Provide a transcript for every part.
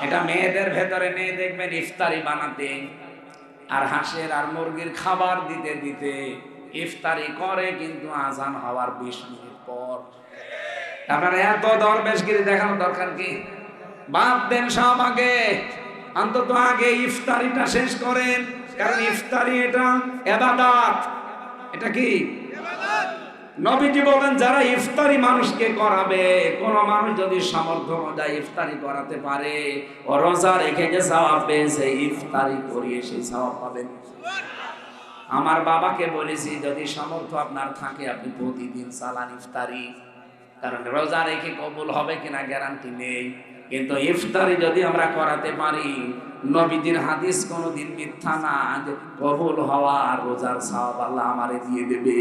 এটা মেয়েদের ভেতরে নেই দেখবেন ইফতারি বানাতে আর হাঁসের আর মুরগির খাবার দিতে দিতে ইফতারি করে কিন্তু আজান হওয়ার বিশ মিনিট পর। আপনার এত দরবেশগিরি দেখানোর দরকার কি? বাদ দেন সব আগে। অন্তত আগে ইফতারিটা শেষ করেন। কারণ ইফতারি এটা এবাদাত। এটা কি? নবীজি বলেন, যারা ইফতারি মানুষকে করাবে, কোন মানুষ যদি সামর্থ্য অনুযায়ী ইফতারি করাতে পারে, ও রোজা রেখে যে সওয়াব পেয়েছে, ইফতারি করিয়ে সেই সওয়াব পাবেন আমার বাবাকে বলেছি, যদি সামর্থ্য আপনার থাকে, আপনি প্রতিদিন সালান ইফতারি। কারণ রোজা রেখে কবুল হবে কিনা গ্যারান্টি নেই। কিন্তু ইফতারি যদি আমরা করাতে পারি, নবীজির হাদিস কোনোদিন মিথ্যা না কবুল হওয়া রোজার সওয়াব আল্লাহ আমারে দিয়ে দেবে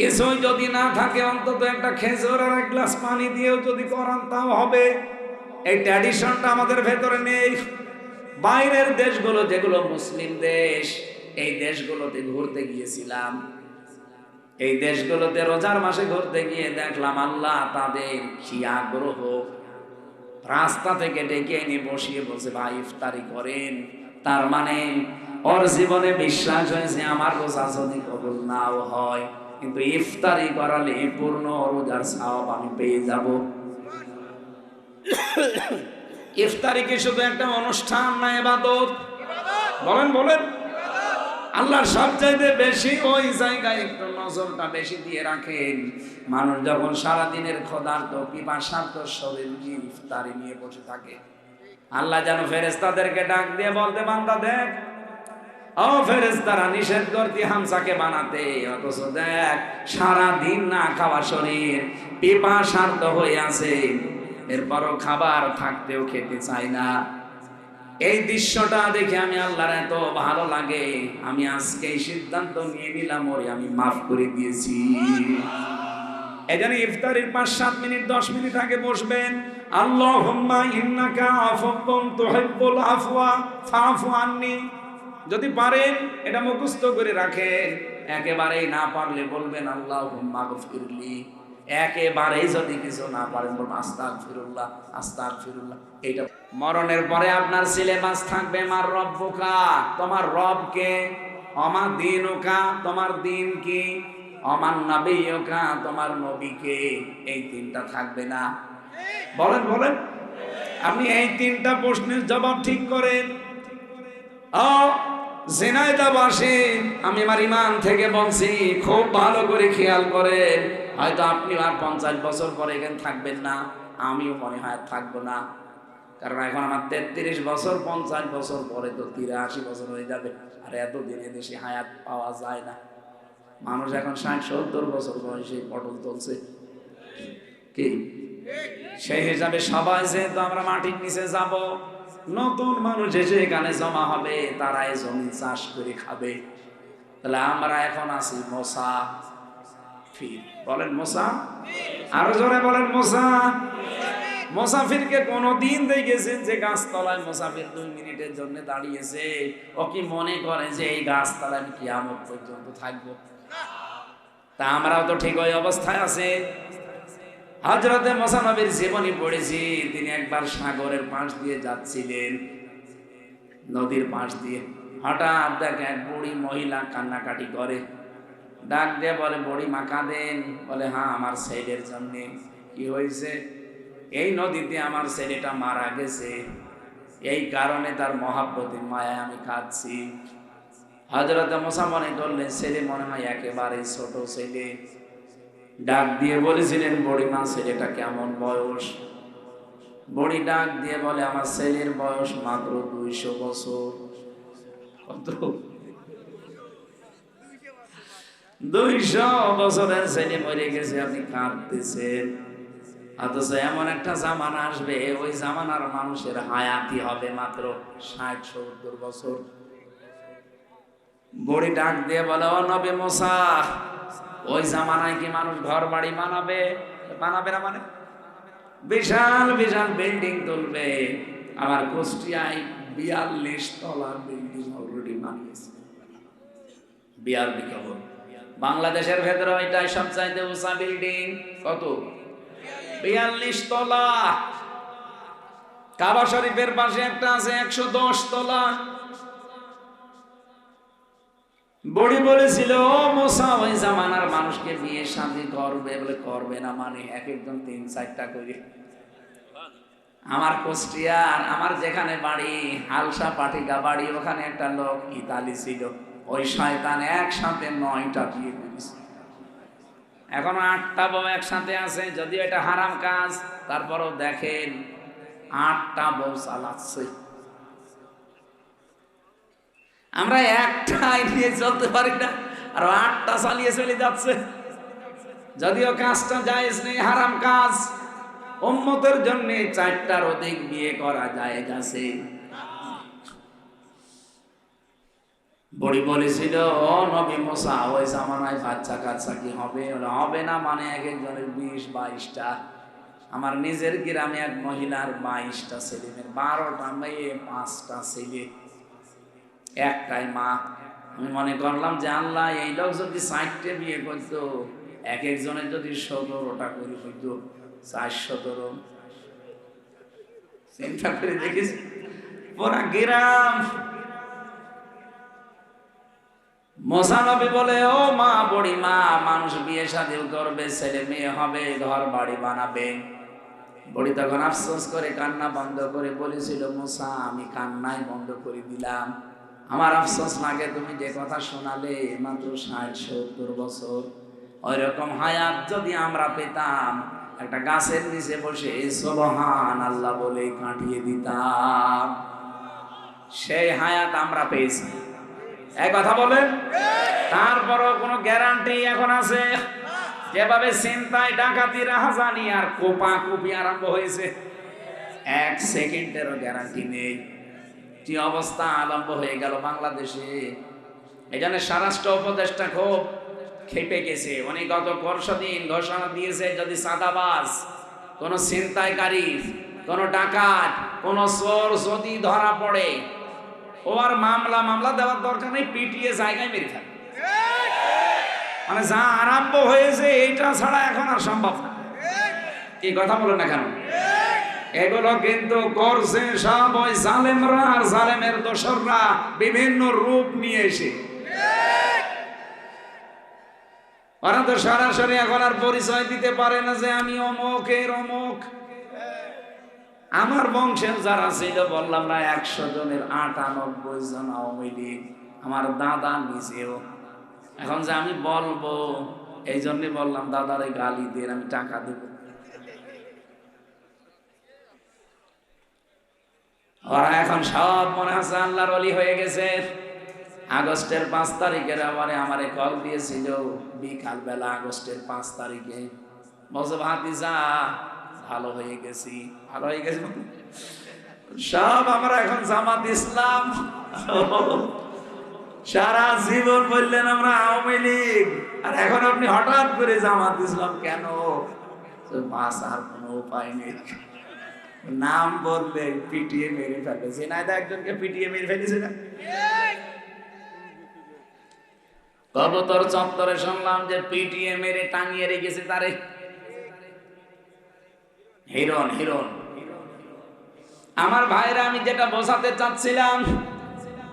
কিছুই যদি না থাকে, অন্তত একটা খেজুর আর এক গ্লাস পানি দিয়েও যদি করান, তাও হবে। এই ট্র্যাডিশনটা আমাদের ভেতরে নেই। বাইরের দেশগুলো যেগুলো মুসলিম দেশ, এই দেশগুলোতে ঘুরতে গিয়েছিলাম। এই দেশগুলোতে রোজার মাসে ঘুরতে গিয়ে দেখলাম আল্লাহ তাদের কি আগ্রহ। রাস্তা থেকে ডেকে এনে বসিয়ে বসে ভাই, ইফতারি করেন। তার মানে ওর জীবনে বিশ্বাস হয়েছে, আমার রোজা যদি কবুল নাও হয়। কিন্তু ইফতারি করালে পূর্ণ রোজার সাওয়াব আমি পেয়ে যাব। ইফতারি কি শুধু একটা অনুষ্ঠান না এবাদত বলেন বলেন। আল্লাহর সবচাইতে বেশি ওই জায়গায় একটু নজরটা বেশি দিয়ে রাখেন। মানুষ যখন সারাদিনের ক্ষুধার্ত, পিপাসার্ত শরীর নিয়ে ইফতারি নিয়ে বসে থাকে। আল্লাহ যেন ফেরেস্তাদেরকে ডাক দিয়ে বলতে, বান্দা দেখ ও ফেরেস্তারা নিষেধ করতি হামসাকে বানাতে। অথচ দেখ সারা দিন না খাওয়া শরীর পিপাসার্ত হয়ে আছে। এরপরও খাবার থাকতেও খেতে চাই না। এই দৃশ্যটা দেখে আমি আল্লাহর এত ভালো লাগে। আমি আজকে এই সিদ্ধান্ত নিয়ে নিলাম, ওরে আমি মাফ করে দিয়েছি। জন্য ইফতারির পাঁচ, সাত মিনিট, দশ মিনিট আগে বসবেন। আল্লাহ ইন্নাকা আফুন তুহিব্বুল আফওয়া ফাফু আননি। যদি পারেন, এটা মুখস্থ করে রাখেন। একেবারেই না পারলে বলবেন আল্লাহ গফিরলি। একেবারেই যদি কিছু না পারেন, বলবেন আস্তাক ফিরুল্লাহ আস্তাক ফিরুল্লাহ এইটা মরণের পরে আপনার সিলেবাস থাকবে, মার রব্বকা। তোমার রবকে, অমা দিনুকা। তোমার দিন কি অমান নবীকা তোমার নবীকে। এই তিনটা থাকবে না। বলেন বলেন। আপনি এই তিনটা প্রশ্নের জবাব ঠিক করেন। ও জেনায়দাবাসী আমি আমার ইমান থেকে বলছি, খুব ভালো করে খেয়াল করে হয়তো আপনি আর পঞ্চাশ বছর পরে এখানে থাকবেন না, আমিও মনে হয় থাকব না। কারণ এখন আমার তেত্রিশ বছর, পঞ্চাশ বছর পরে তো তিরাশি বছর হয়ে যাবে, আর এত দিনে দেশে হায়াত পাওয়া যায় না। মানুষ এখন ষাট, সত্তর বছর বয়সে পটল তুলছে। কি? সেই হিসাবে সবাই যেহেতু আমরা মাটির নিচে যাব নতুন মানুষ এসে এখানে জমা হবে, তারা এই জমি চাষ করে খাবে। তাহলে আমরা এখন আছি মশা ফির। বলেন মশা? আরও জোরে বলেন মশা। মোসাফিরকে কোনদিন দেখেছেন যে গাছতলায় মোসাফির দুই মিনিটের জন্য দাঁড়িয়েছে? ও কি মনে করে যে এই গাছতলায় আমি কিয়ামত পর্যন্ত থাকব? তা আমরাও তো ঠিক ওই অবস্থায় আছে। হজরতে মোসানবীর জীবনী পড়েছি, তিনি একবার সাগরের পাশ দিয়ে যাচ্ছিলেন, নদীর পাশ দিয়ে। হঠাৎ দেখে এক বুড়ি মহিলা কান্নাকাটি করে। ডাক দিয়ে বলে, বড়ি মা কাঁদেন বলে হ্যাঁ আমার ছেলের জন্য। কি হয়েছে? এই নদীতে আমার ছেলেটা মারা গেছে। এই কারণে তার মহাব্বতের মায়া আমি কাঁদছি। হজরত মশা মনে করলেন, ছেলে মনে হয় একেবারে ছোট ছেলে। ডাক দিয়ে বলেছিলেন বড়ি বড়িমা, ছেলেটা কেমন বয়স? বড়ি ডাক দিয়ে বলে, আমার ছেলের বয়স মাত্র দুইশো বছর। দুইশো ছেলে মরে গেছে, আপনি কাঁদতেছেন। এমন একটা জামানা আসবে, ওই মানুষের হায়াতি হবে মাত্র ষাট, সত্তর বছর। বড়ি ডাক দিয়ে বলে, ও নবে মশা ওই জামানায় কি মানুষ ঘর বাড়ি বানাবে? বানাবে না মানে? বিশাল বিশাল বিল্ডিং তুলবে। আবার কুষ্টিয়ায় বিয়াল্লিশ তলার বিল্ডিং অলরেডি বানিয়েছে। বিয়াল্লিশ খবর বাংলাদেশের ভেতরে ওইটাই সবচাইতে উঁচা বিল্ডিং। কত? বিয়াল্লিশ তলা। কাবা শরীফের পাশে একটা আছে, একশো দশ তলা। বড়ি বলেছিল, ও মোসা, ওই জামানার মানুষকে বিয়ে শান্তি করবে বলে করবে না মানে এক একজন তিন চারটা করে। আমার কুষ্টিয়ার আমার যেখানে বাড়ি, হালসা পাটিকা বাড়ি, ওখানে একটা লোক ইতালি ছিল। ওই শয়তান একসাথে নয়টা বিয়ে করেছে। এখন আটটা বউ একসাথে আছে, যদিও এটা হারাম কাজ, তারপরও দেখেন আটটা বউ চালাচ্ছে। আমরা একটাই নিয়ে চলতে পারি না, আর আটটা চালিয়ে চলে যাচ্ছে। যদিও কাজটা জায়েজ নেই, হারাম কাজ, উম্মতের জন্য চারটার অধিক বিয়ে করা যায় আছে। বড়ি বলেছিল, ও নবী ওই জামানায় বাচ্চা কাচ্চা কি হবে? হবে না মানে এক একজনের বিশ, বাইশটা। আমার নিজের গ্রামে এক মহিলার বাইশটা ছেলে, বারোটা মেয়ে, পাঁচটা ছেলে। একটাই মা। আমি মনে করলাম যে আল্লাহ, এই লোক যদি ষাটটে বিয়ে করতো, এক একজনের যদি সতেরোটা করে হইতো চার সতেরো চিন্তা করে দেখেছি পুরা বলে, ও মা, বড়ি মা, মানুষ বিয়ে শাদিও করবে, ছেলে মেয়ে হবে, ঘর বাড়ি বানাবে। বড়ি তখন আফসোস করে কান্না বন্ধ করে বলেছিল, মোসা, আমি কান্নাই বন্ধ করে দিলাম। আমার আফসোস লাগে তুমি যে কথা শোনালে মাত্র ষাট, সত্তর বছর। ওই রকম হায়াত যদি আমরা পেতাম, একটা গাছের নিচে বসে সোবহান আল্লাহ বলে কাটিয়ে দিতাম। সেই হায়াত আমরা পেয়েছি। এক কথা বলেন? তারপরও কোনো গ্যারান্টি এখন আছে? যেভাবে চিন্তায় ডাকাতি, রাহাজানি আর কোপা কুপি আরম্ভ হয়েছে, এক সেকেন্ডেরও গ্যারান্টি নেই। কি অবস্থা? আরম্ভ হয়ে গেল বাংলাদেশে। এখানে স্বরাষ্ট্র উপদেষ্টা খুব খেপে গেছে। উনি গত পরশু দিন ঘোষণা দিয়েছে, যদি সাদাবাস কোনো ছিনতাইকারী, কোনো ডাকাত, কোনো চোর যদি ধরা পড়ে, ও আর মামলা মামলা দেওয়ার দরকার নেই, পিটিয়ে জায়গায় মেরে থাকবে মানে যা আরম্ভ হয়েছে, এইটা ছাড়া এখন আর সম্ভব না। কি কথা বলো না কেন? এগুলো কিন্তু করছে সব ওই জালেমরা আর জালেমের দোসররা বিভিন্ন রূপ নিয়ে এসে। ওরা তো সরাসরি এখন আর পরিচয় দিতে পারে না যে আমি অমুক এর অমুক। আমার বংশের যারা ছিল, বললাম না, একশো জনের আটানব্বই জন আওয়ামী লীগ। আমার দাদা নিজেও। এখন যে আমি বলব এই জন্যে বললাম, দাদারে গালি দিয়ে আমি টাকা দেব। ওরা এখন সব মনে হচ্ছে আল্লাহর অলি হয়ে গেছে। আগস্টের পাঁচ তারিখের আমারে আমারে কল দিয়েছিল, বিকাল বেলা আগস্টের পাঁচ তারিখে। বলছে ভাতিজা ভালো হয়ে গেছি। ভালো হয়ে গেছি সব আমরা এখন জামাত ইসলাম। সারা জীবন বললেন আমরা আওয়ামী লীগ। আর এখন আপনি হঠাৎ করে জামাত ইসলাম কেন? বাস আর কোনো উপায় নেই। নাম বললে পিটিয়ে মেরে ফেলবে। জেনাইদা একজনকে পিটিয়ে মেরে ফেলেছে না? কবতর চত্বরে শুনলাম যে পিটিয়ে মেরে টাঙিয়ে রেখেছে তারে। হিরণ হিরণ। আমার ভাইরা, আমি যেটা বোঝাতে চাচ্ছিলাম,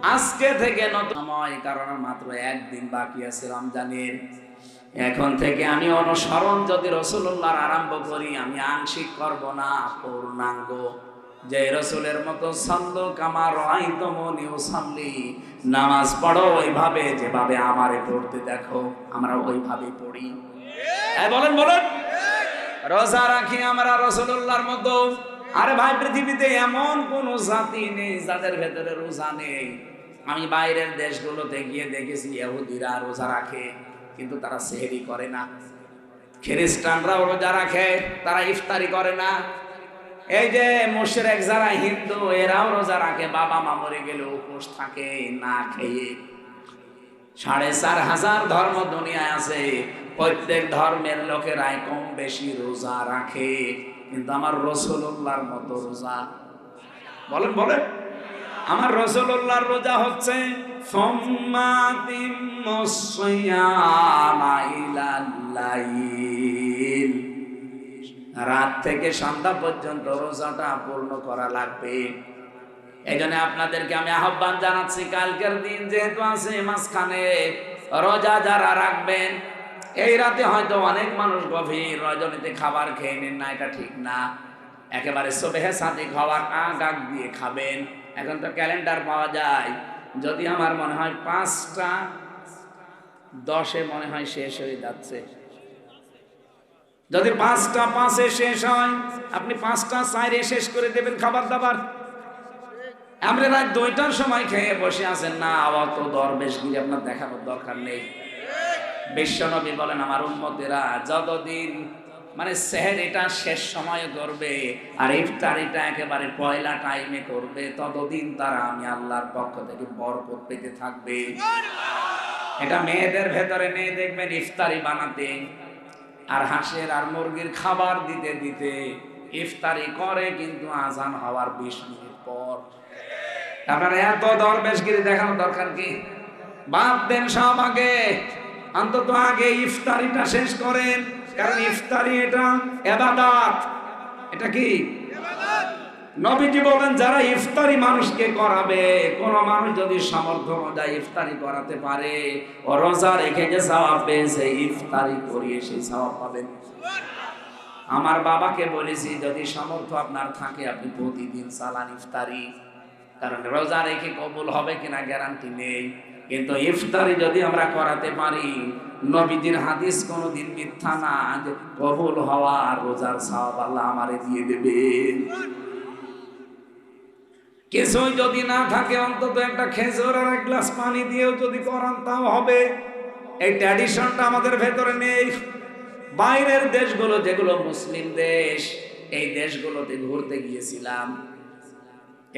আজকে থেকে নতুন সময়, কারণ মাত্র একদিন বাকি আছে রমজানের। এখন থেকে আমি অনুসরণ যদি রসুল্লাহর আরম্ভ করি, আমি আংশিক করব না, পূর্ণাঙ্গ। যে রসুলের মতো ছন্দ কামার ওসাল্লি নামাজ পড়ো ওইভাবে, যেভাবে আমারে পড়তে দেখো, আমরা ওইভাবে পড়ি। বলেন বলেন। রোজা রাখি আমরা রসুল্লাহর মতো। আরে ভাই, পৃথিবীতে এমন কোন জাতি নেই যাদের ভেতরে রোজা নেই। আমি বাইরের দেশগুলোতে গিয়ে দেখেছি এহুদিরা রোজা রাখে। কিন্তু তারা সেহেরি করে না। খ্রিস্টানরাও রোজা রাখে, তারা ইফতারি করে না। এই যে মুশরেক যারা হিন্দু, এরাও রোজা রাখে, বাবা মা মরে গেলে উপোস থাকে, না খেয়ে। সাড়ে চার হাজার ধর্ম দুনিয়ায় আছে, প্রত্যেক ধর্মের লোকেরাই কম বেশি রোজা রাখে। কিন্তু আমার রসুল্লাহর মতো রোজা বলেন বলেন। আমার রসুল্লাহর রোজা হচ্ছে রাত থেকে সন্ধ্যা পর্যন্ত রোজাটা পূর্ণ করা লাগবে। এই জন্য আপনাদেরকে আমি আহ্বান জানাচ্ছি, কালকের দিন যেহেতু আছে, মাঝখানে রোজা যারা রাখবেন, এই রাতে হয়তো অনেক মানুষ গভীর রজনীতে খাবার খেয়ে নেন না, এটা ঠিক না। একেবারে সবেহে সাথে খাবার আগ আগ দিয়ে খাবেন। এখন তো ক্যালেন্ডার পাওয়া যায়। যদি আমার মনে হয় পাঁচটা, দশে মনে হয় শেষ হয়ে যাচ্ছে। যদি পাঁচটা, পাঁচে শেষ হয়, আপনি পাঁচটা চাইরে শেষ করে দেবেন খাবার দাবার আমরা রাত দুইটার সময় খেয়ে বসে আছেন, না আবার তো দরবেশ গিয়ে আপনার দেখানোর দরকার নেই। বিশ্বনবী বলেন, আমার উন্মতেরা যতদিন মানে সেহের এটা শেষ সময়ে করবে, আর ইফতারিটা একেবারে পয়লা টাইমে করবে, ততদিন তারা আমি আল্লাহর পক্ষ থেকে বরকত পেতে থাকবে। এটা মেয়েদের ভেতরে নেই, দেখবেন ইফতারি বানাতে, আর হাঁসের আর মুরগির খাবার দিতে দিতে ইফতারি করে, কিন্তু আজান হওয়ার বিশ মিনিট পর। আপনার এত দরবেশগিরি দেখানো দরকার কি? বাদ দেন সব আগে, অন্তত আগে ইফতারিটা শেষ করেন। কারণ ইফতারি এটা এবাদাত। এটা কি? নবীজি বলেন, যারা ইফতারি মানুষকে করাবে, কোন মানুষ যদি সামর্থ্য অনুযায়ী ইফতারি করাতে পারে, ও রোজা রেখে যে সওয়াব পেয়েছে, ইফতারি করিয়ে সেই সওয়াব পাবেন। আমার বাবাকে বলেছি, যদি সামর্থ্য আপনার থাকে, আপনি প্রতিদিন সালান ইফতারি। কারণ রোজা রেখে কবুল হবে কিনা গ্যারান্টি নেই। কিন্তু ইফতারি যদি আমরা করাতে পারি, নবীজির হাদিস কোনোদিন মিথ্যা না, যে কবুল হওয়া আর রোজার সওয়াব আল্লাহ আমারে দিয়ে দেবে। কিছুই যদি না থাকে, অন্তত একটা খেজুর আর এক গ্লাস পানি দিয়েও যদি করান, তাও হবে। এই ট্র্যাডিশনটা আমাদের ভেতরে নেই। বাইরের দেশগুলো যেগুলো মুসলিম দেশ, এই দেশগুলোতে ঘুরতে গিয়েছিলাম।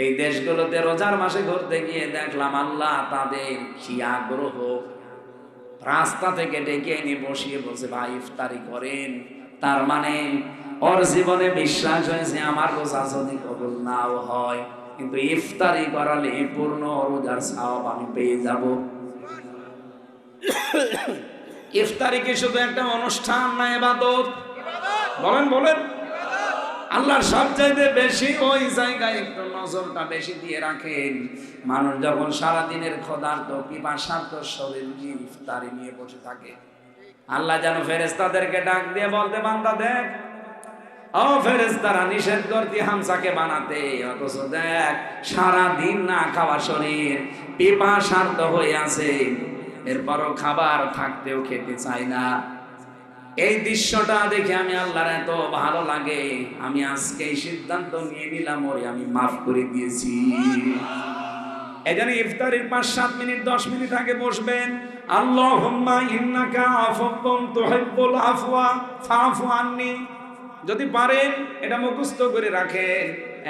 এই দেশগুলোতে রোজার মাসে ঘুরতে গিয়ে দেখলাম আল্লাহ তাদের কি আগ্রহ। রাস্তা থেকে ডেকে এনে বসিয়ে বলছে, ভাই, ইফতারি করেন। তার মানে ওর জীবনে বিশ্বাস হয়েছে, আমার রোজা যদি কবুল নাও হয়, কিন্তু ইফতারি করালে পূর্ণ রোজার সওয়াব আমি পেয়ে যাব। ইফতারি কি শুধু একটা অনুষ্ঠান না, এবাদত? বলেন বলেন। আল্লাহর সব চাইতে বেশি ওই জায়গায় একটু নজরটা বেশি দিয়ে রাখেন। মানুষ যখন সারাদিনের ক্ষুধার্ত, পিপাসার্ত শরীর নিয়ে ইফতারি নিয়ে বসে থাকে, আল্লাহ যেন ফেরেস্তাদেরকে ডাক দিয়ে বলতে, বান্দা দেখ, ও ফেরেস্তারা নিষেধ করতি হামসাকে বানাতে, অথচ দেখ সারা দিন না খাওয়া শরীর, পিপাসার্ত হয়ে আছে। এরপরও খাবার থাকতেও খেতে চায় না। এই দৃশ্যটা দেখে আমি আল্লাহর এত ভালো লাগে। আমি আজকে এই সিদ্ধান্ত নিয়ে নিলাম, ওরে আমি মাফ করে দিয়েছি। এজন্য ইফতারির পাঁচ, সাত মিনিট, দশ মিনিট আগে বসবেন। আল্লাহ হুম্মা ইন্নাকা আফুম তুহিব্বুল আফওয়া ফাফু আননি। যদি পারেন, এটা মুখস্থ করে রাখেন।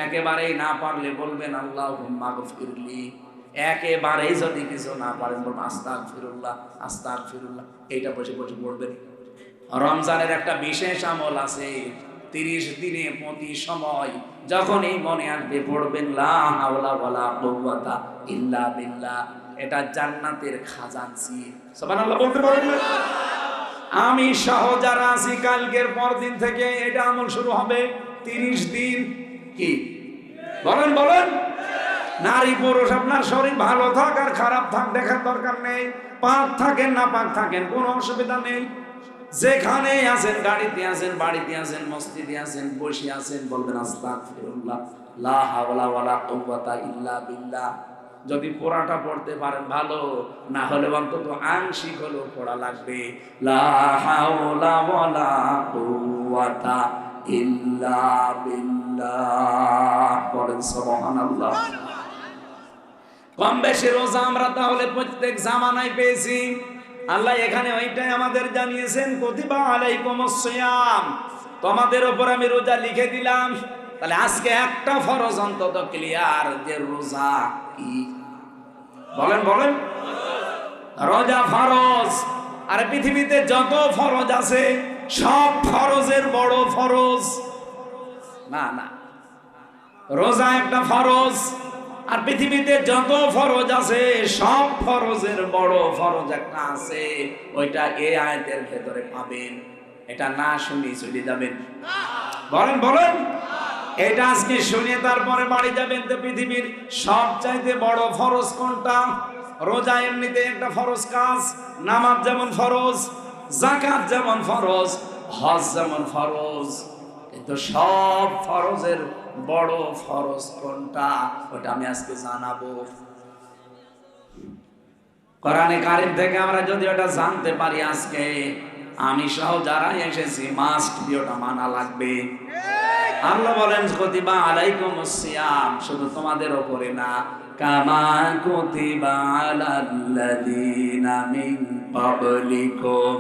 একেবারেই না পারলে বলবেন আল্লাহ হুম্মা গফিরলি। একেবারেই যদি কিছু না পারেন, বলবেন আস্তাক ফিরুল্লাহ আস্তাক ফিরুল্লাহ এইটা বসে বসে পড়বেন রমজানের একটা বিশেষ আমল আছে। তিরিশ দিনে প্রতি সময় যখন এই মনে আসবে পড়বেন এটা জান্নাতের খাজানসি আমি সহ যারা আছি, কালকের পর দিন থেকে এটা আমল শুরু হবে। তিরিশ দিন কি? বলেন বলেন। নারী পুরুষ, আপনার শরীর ভালো থাক আর খারাপ থাক, দেখার দরকার নেই। পাক থাকেন, না পাক থাকেন, কোনো অসুবিধা নেই। যেখানে আছেন, গাড়িতে আছেন, বাড়িতে আছেন, মসজিদে আছেন, বসে আছেন, বলবেন যদি পোড়াটা পড়তে পারেন ভালো, না হলে অন্তত আংশিক হলেও পড়া লাগবে। কম বেশি রোজা আমরা তাহলে প্রত্যেক জামানায় পেয়েছি। আল্লাহ এখানে ওইটাই আমাদের জানিয়েছেন প্রতিভা আলাইকুম সিয়াম। তোমাদের ওপর আমি রোজা লিখে দিলাম। তাহলে আজকে একটা ফরজ অন্তত ক্লিয়ার, যে রোজা কি? বলেন বলেন। রোজা ফরজ। আর পৃথিবীতে যত ফরজ আছে, সব ফরজের বড় ফরজ। না না। রোজা একটা ফরজ। আর পৃথিবীতে যত ফরজ আছে, সব ফরজের বড় ফরজ একটা আছে। ওইটা এই আয়াতের ভেতরে পাবেন। এটা না শুনি চলে যাবেন। বলেন বলেন। এটা আজকে শুনে তারপরে বাড়ি যাবেন তো পৃথিবীর সবচাইতে বড় ফরজ কোনটা? রোজা এমনিতে একটা ফরজ কাজ, নামাজ যেমন ফরজ জাকাত যেমন ফরজ, হজ যেমন ফরজ। কিন্তু সব ফরজের বড় ফরজ কোনটা? ওটা আমি আজকে জানাব। কোরআনে কারিম থেকে আমরা যদি ওটা জানতে পারি আজকে আমি সহ যারা এসেছি মাস্ট ওটা মানা লাগবে। আল্লাহ বলেন কতিবা আলাইকুম সিয়াম শুধু তোমাদের ওপরে না। কামা কুতিবা আলাল্লাযিনা মিন ক্বাবলিকুম।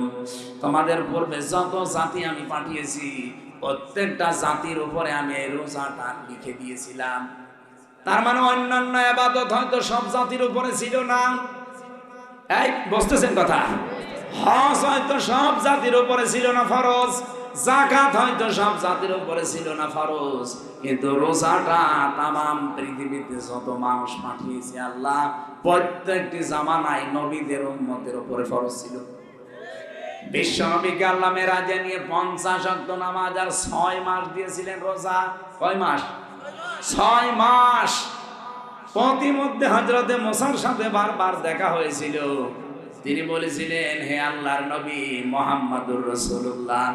তোমাদের পূর্বে যত জাতি আমি পাঠিয়েছি প্রত্যেকটা জাতির উপরে আমি এই রোজাটা লিখে দিয়েছিলাম। তার মানে অন্যান্য আবাদত হয়তো সব জাতির উপরে ছিল না। এই, বুঝতেছেন কথা? হজ হয়তো সব জাতির উপরে ছিল না ফরজ। জাকাত হয়তো সব জাতির উপরে ছিল না ফরজ। কিন্তু রোজাটা তামাম পৃথিবীতে যত মানুষ পাঠিয়েছে আল্লাহ, প্রত্যেকটি জামানায় নবীদের উম্মতের উপরে ফরজ ছিল। বিশ্বনবীকে আল্লাহ মেরাজে নিয়ে পঞ্চাশ অক্ট নামাজ আর ছয় মাস দিয়েছিলেন রোজা। কয় মাস? ছয় মাস। প্রতিমধ্যে হজরতে মোসার সাথে বারবার দেখা হয়েছিল। তিনি বলেছিলেন, হে আল্লাহর নবী মোহাম্মদুর রসুল্লাহ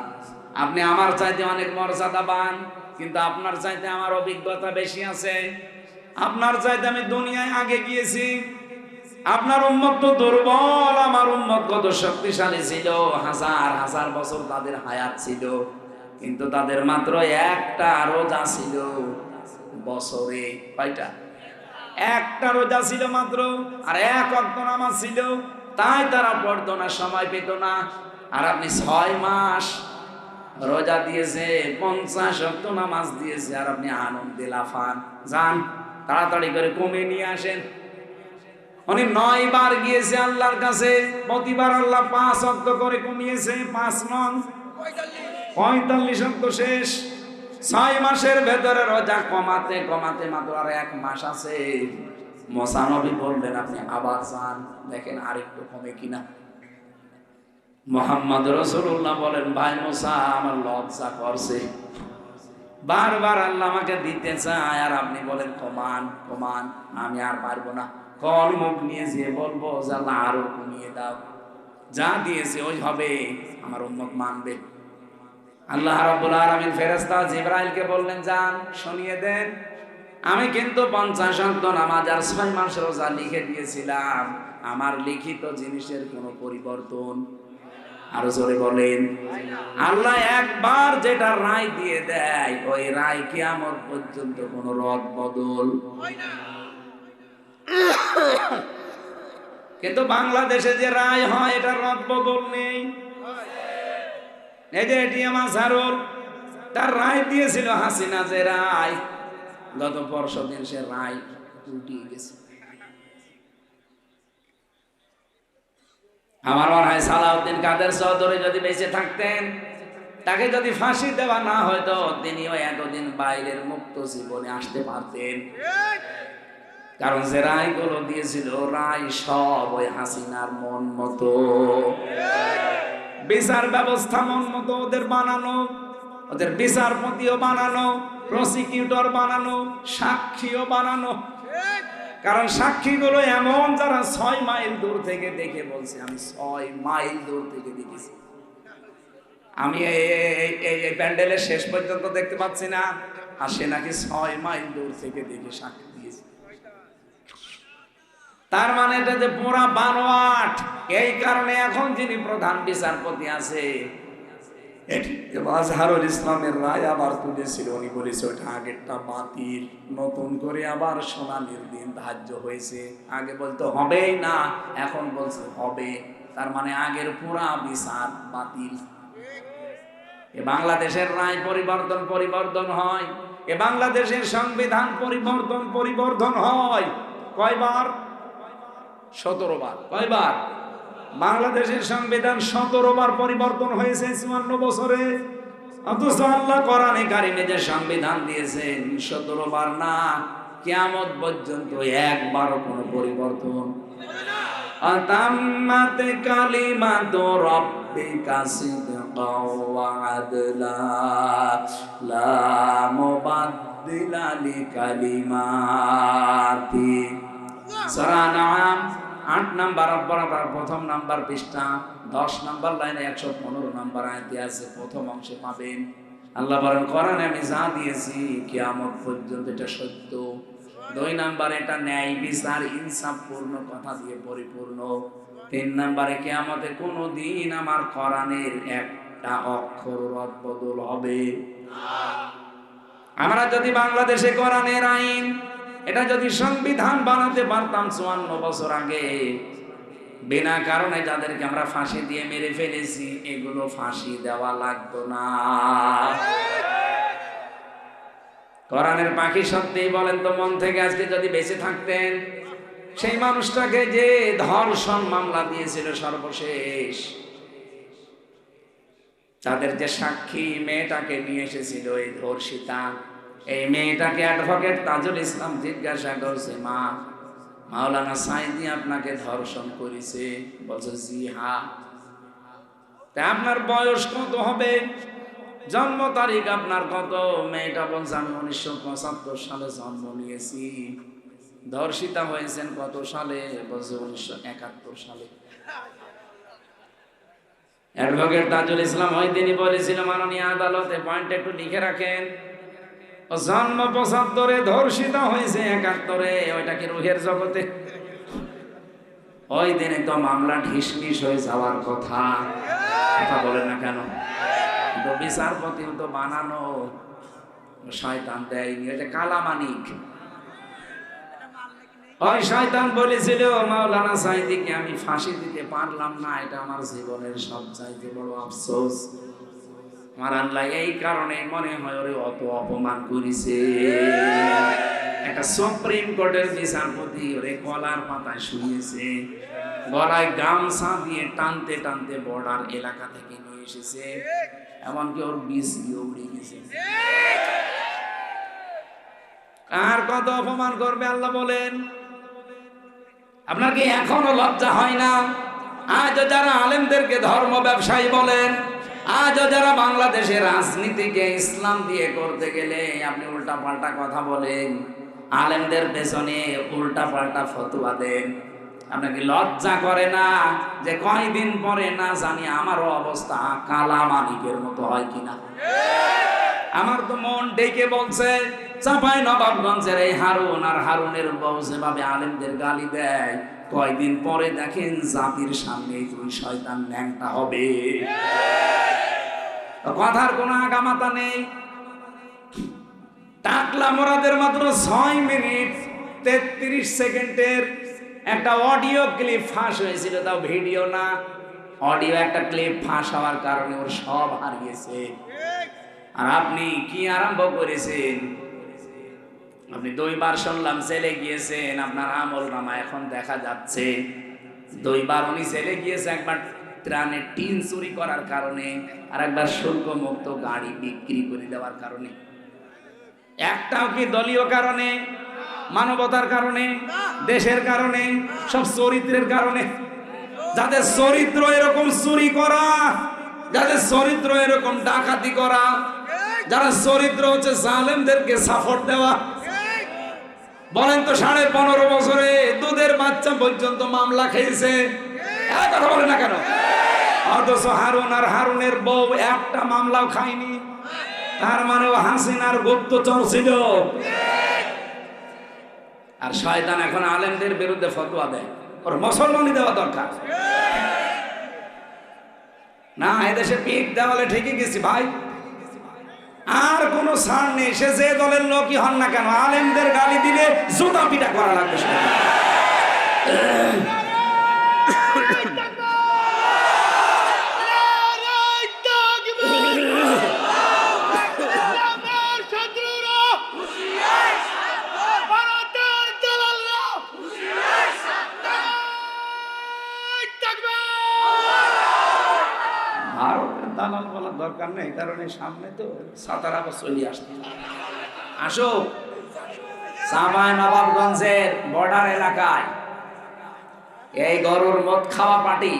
আপনি আমার চাইতে অনেক মর্যাদাবান, কিন্তু আপনার চাইতে আমার অভিজ্ঞতা বেশি আছে। আপনার চাইতে আমি দুনিয়ায় আগে গিয়েছি। আপনার উম্মত তো দুর্বল, আমার উম্মত কত শক্তিশালী ছিল, হাজার হাজার বছর তাদের হায়াত ছিল, কিন্তু তাদের মাত্র একটা রোজা ছিল বছরে কয়টা? একটা রোজা ছিল মাত্র, আর এক অক্ত নামাজ ছিল, তাই তারা পড়তো সময় পেত না। আর আপনি ছয় মাস রোজা দিয়েছে, পঞ্চাশ অক্ত নামাজ দিয়েছে, আর আপনি আনন্দে লাফান, যান, তাড়াতাড়ি করে কমে নিয়ে আসেন। উনি নয় বার গিয়েছে আল্লাহর কাছে, প্রতিবার আল্লাহ পাঁচ অক্ত করে কমিয়েছে, পাঁচ নং। পঁয়তাল্লিশ অক্ত শেষ। ছয় মাসের ভেতরে রোজা কমাতে কমাতে মাত্র আর এক মাস আছে। মশানবী বললেন, আপনি আবার যান, দেখেন আরেকটু কমে কিনা। মোহাম্মদ রসুল্লাহ বলেন, ভাই মোসা, আমার লজ্জা করছে। বারবার আল্লাহ আমাকে দিতে চায়, আর আপনি বলেন, কমান কমান, আমি আর পারব না মুখ নিয়ে যেয়ে বলব যে আল্লাহ আরও কমিয়ে দাও। যা দিয়েছে ওই হবে, আমার উম্মত মানবে। আল্লাহ রাব্বুল আলামিন ফেরেশতা জিবরাইলকে বললেন যান শুনিয়ে দেন। আমি কিন্তু পঞ্চাশ অন্ত নামাজ আর ছয় মাস রোজা লিখে দিয়েছিলাম। আমার লিখিত জিনিসের কোনো পরিবর্তন? আরও জোরে বলেন, আল্লাহ একবার যেটা রায় দিয়ে দেয়, ওই রায় কিয়ামত পর্যন্ত কোনো রদ বদল কিন্তু বাংলাদেশে যে রায় হয়, এটা রদ বদল নেই। এই যে এটিএম আসারুল তার রায় দিয়েছিল হাসিনা যে রায়। গত পরশু দিন সে রায় উল্টিয়ে গেছে। আমার মনে হয় সালাউদ্দিন কাদের চৌধুরী যদি বেঁচে থাকতেন, তাকে যদি ফাঁসি দেওয়া না হয়তো, তিনিও এতদিন বাইরের মুক্ত জীবনে আসতে পারতেন। কারণ যে রায়গুলো দিয়েছিল, রায় সব ওই হাসিনার মন মতো। বিচার ব্যবস্থা মন মতো ওদের বানানো, ওদের বিচারপতিও বানানো প্রসিকিউটর বানানো, সাক্ষীও বানানো। কারণ সাক্ষীগুলো এমন যারা ছয় মাইল দূর থেকে দেখে বলছে, আমি ছয় মাইল দূর থেকে দেখেছি। আমি এই- প্যান্ডেলের শেষ পর্যন্ত দেখতে পাচ্ছি না আর সে নাকি ছয় মাইল দূর থেকে দেখে সাক্ষী। তার মানে এটা যে পুরা বানোয়াট। এই কারণে এখন যিনি প্রধান বিচারপতি আছে ইসলামের রায় আবার তুলেছিল। উনি বলেছে, ওটা আগেরটা বাতিল। নতুন করে আবার শুনানির দিন ধার্য হয়েছে। আগে বলতো হবেই না, এখন বলছে হবে। তার মানে আগের পুরা বিচার বাতিল। বাংলাদেশের রায় পরিবর্তন পরিবর্তন হয়। এ বাংলাদেশের সংবিধান পরিবর্তন পরিবর্তন হয়। কয়বার? সতেরো বার কয়বার বাংলাদেশের সংবিধান সতেরো বার পরিবর্তন হয়েছে চুয়ান্ন বছরে অথচ আল্লাহ কোরআনে কারিমে যে সংবিধান দিয়েছেন সতেরো বার না কেয়ামত পর্যন্ত একবারও কোনো পরিবর্তন অতাম্মাতে কালিমাত রব্বিকা সিদকান صدقا وعدلا لا مبدل لكلماته সূরা নাম আট নাম্বার বরাবর প্রথম নাম্বার পৃষ্ঠা, দশ নাম্বার লাইনে একশো পনেরো নাম্বার আয়তে আছে, প্রথম অংশে পাবেন। আল্লাহ বলেন করেন আমি যা দিয়েছি, কিয়ামত পর্যন্ত এটা সত্য। দুই নাম্বার, এটা ন্যায় বিচার, ইনসাফ পূর্ণ, কথা দিয়ে পরিপূর্ণ। তিন নাম্বারে, কিয়ামতে কোনো দিন আমার কোরআনের একটা অক্ষর রদ বদল হবে। আমরা যদি বাংলাদেশে কোরআনের আইন এটা যদি সংবিধান বানাতে পারতাম চুয়ান্ন বছর আগে, বিনা কারণে যাদেরকে আমরা ফাঁসি দিয়ে মেরে ফেলেছি, এগুলো ফাঁসি দেওয়া লাগতো না। কোরআনের পাখি সত্যিই বলেন তো, মন থেকে আজকে যদি বেঁচে থাকতেন, সেই মানুষটাকে যে ধর্ষণ মামলা দিয়েছিল সর্বশেষ, তাদের যে সাক্ষী মেয়েটাকে নিয়ে এসেছিল এই ধর্ষিতা এই মেয়েটাকে অ্যাডভোকেট তাজুল ইসলাম জিজ্ঞাসা করছে, মা, মাওলানা সাইদি আপনাকে ধর্ষণ করেছে। বলছে, জি, হা। তা আপনার বয়স কত হবে? জন্ম তারিখ আপনার কত? মেয়েটা বলছে, আমি উনিশশো পঁচাত্তর সালে জন্ম নিয়েছি। ধর্ষিতা হয়েছেন কত সালে? বলছে, উনিশশো একাত্তর সালে। অ্যাডভোকেট তাজুল ইসলাম ওই দিনই বলেছিল, মাননীয় আদালতে পয়েন্ট একটু লিখে রাখেন। জন্ম পঁচাত্তরে ধর্ষিতা হয়েছে একাত্তরে, ওইটা রুহের জগতে? ওই দিনে তো মামলা ঢিসমিস হয়ে যাওয়ার কথা। কথা বলে না কেন? তো বানানো শয়তান দেয়নি কালামানিক ওই শয়তান বলেছিল, মাওলানা সাইদিকে আমি ফাঁসি দিতে পারলাম না, এটা আমার জীবনের সবচাইতে বড় আফসোস। আমার আল্লাহ এই কারণে মনে হয় ওরে অত অপমান করেছে। একটা সুপ্রিম কোর্টের বিচারপতি ওরে কলার পাতায় শুনিয়েছে গলায় গামছা দিয়ে টানতে টানতে বর্ডার এলাকা থেকে নিয়ে এসেছে। এমনকি ওর বিষ দিয়ে উড়ে গেছে। আর কত অপমান করবে আল্লাহ বলেন? আপনার কি এখনও লজ্জা হয় না? আজ যারা আলেমদেরকে ধর্ম ব্যবসায়ী বলেন আজও যারা বাংলাদেশের রাজনীতিকে ইসলাম দিয়ে করতে গেলে আপনি উল্টা পাল্টা কথা বলেন, আলেমদের পেছনে উল্টা পাল্টা ফতুয়া দেন। আপনাকে লজ্জা করে না যে কয়দিন পরে না জানি আমারও অবস্থা কালা মানিকের মতো হয় কিনা? আমার তো মন ডেকে বলছে, চাপাই নবাবগঞ্জের এই হারুন আর হারুনের বউ যেভাবে আলেমদের গালি দেয় কয়দিন পরে দেখেন জাতির সামনে তুই শয়তান ন্যাংটা হবে। কথার কোনো আগামাতা নেই। টাকলা মোরাদের মাত্র ছয় মিনিট, তেত্রিশ সেকেন্ডের একটা অডিও ক্লিপ ফাঁস হয়েছিল, তাও ভিডিও না। অডিও একটা ক্লিপ ফাঁস হওয়ার কারণে ওর সব হারিয়েছে। আর আপনি কি আরম্ভ করেছেন? আপনি দুইবার শুনলাম, জেলে গিয়েছেন, আপনার আমল নামা এখন দেখা যাচ্ছে। দুইবার উনি জেলে গিয়েছে, একবার ত্রাণে টিন চুরি করার কারণে আর একবার শুল্ক মুক্ত গাড়ি বিক্রি করে দেওয়ার কারণে। একটাও কি দলীয় কারণে, মানবতার কারণে, দেশের কারণে, সব চরিত্রের কারণে? যাদের চরিত্র এরকম চুরি করা, যাদের চরিত্র এরকম ডাকাতি করা, যারা চরিত্র হচ্ছে জালেমদেরকে সাপোর্ট দেওয়া বলেন তো, সাড়ে পনেরো বছরে দুধের বাচ্চা পর্যন্ত মামলা খেয়েছে? এক কথা বলে না কেন? অথচ হারুন আর হারুনের বউ একটা মামলাও খায়নি। তার মানে ও হাসিনার গুপ্তচর ছিল। আর শয়তান এখন আলেমদের বিরুদ্ধে ফতোয়া দেয়। ওর মুসলমানই দেওয়া দরকার। না, এদেশে পিক দেওয়ালে ঠিকই গেছি, ভাই। আর কোন ছাড় নেই। সে যে দলের লোকই হন না কেন, আলেমদের গালি দিলে জুতা পিটা করা লাগবে দরকার নেই, কারণ এই সামনে তো সাতারা বছর চলে আসতে আসো। সামায় নবাবগঞ্জের বর্ডার এলাকায় এই গরুর মদ খাওয়া পার্টি,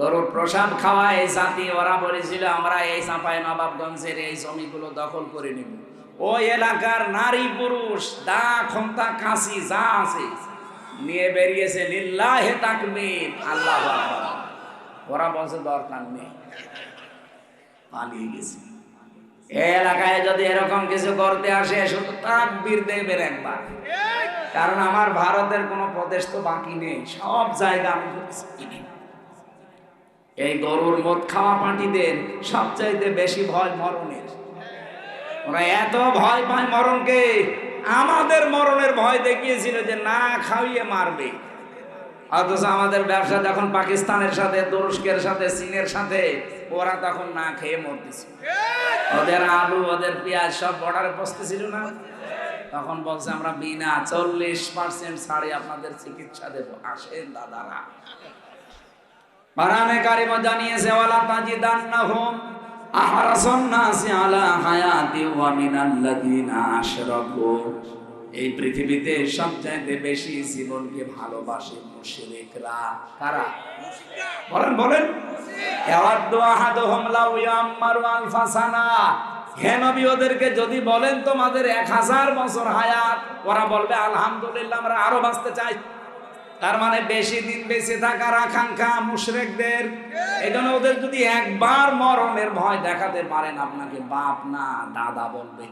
গরুর প্রসাদ খাওয়ায় জাতি, ওরা বলেছিল, আমরা এই চাঁপাই নবাবগঞ্জের এই জমিগুলো দখল করে নেব। ওই এলাকার নারী পুরুষ, দা, খন্তা, কাশি, যা আছে, নিয়ে বেরিয়েছে। লিল্লাহে তাকবীর। আল্লাহ ওরা বলছে, দরকার নেই। পালিয়ে গেছে। এলাকায় যদি এরকম কিছু করতে আসে শুধু তাকবীর দেবেন একবার। কারণ আমার ভারতের কোনো প্রদেশ তো বাকি নেই, সব জায়গা আমি এই গরুর মদ খাওয়া পার্টিদের সবচাইতে বেশি ভয় মরণের। ওরা এত ভয় পায় মরণকে, আমাদের মরণের ভয় দেখিয়েছিল যে না খাইয়ে মারবে। অথচ আমাদের ব্যবসা যখন পাকিস্তানের সাথে, তুরস্কের সাথে, চীনের সাথে, ওরা তখন না খেয়ে মরতেছে। ওদের আলু, ওদের পেঁয়াজ সব বর্ডারে বসতেছিল না? তখন বলছে, আমরা বিনা চল্লিশ পার্সেন্ট ছাড়ে আপনাদের চিকিৎসা দেব। আসেন দাদারা। কোরআনে কারিমে জানিয়েছে, ওয়ালা তাজিদান্নাহুম আহরাসান নাসি আলা হায়াতি ওয়া মিনাল্লাযিনা আশরাকু। এই পৃথিবীতে সবচাইতে বেশি জীবনকে ভালোবাসে মুশরিকরা। কারা? বলেন বলেন। ইয়াওয়াদ্দু আহাদুহুম লাউ ইয়াম্মারু আলফা সানা। হে নবী, ওদেরকে যদি বলেন তোমাদের এক হাজার বছর হায়াত, ওরা বলবে, আলহামদুলিল্লাহ, আমরা আরও বাঁচতে চাই। তার মানে বেশি দিন বেঁচে থাকার আকাঙ্ক্ষা মুশরেকদের। এই জন্য ওদের যদি একবার মরণের ভয় দেখাতে পারেন, আপনাকে বাপ না, দাদা বলবে।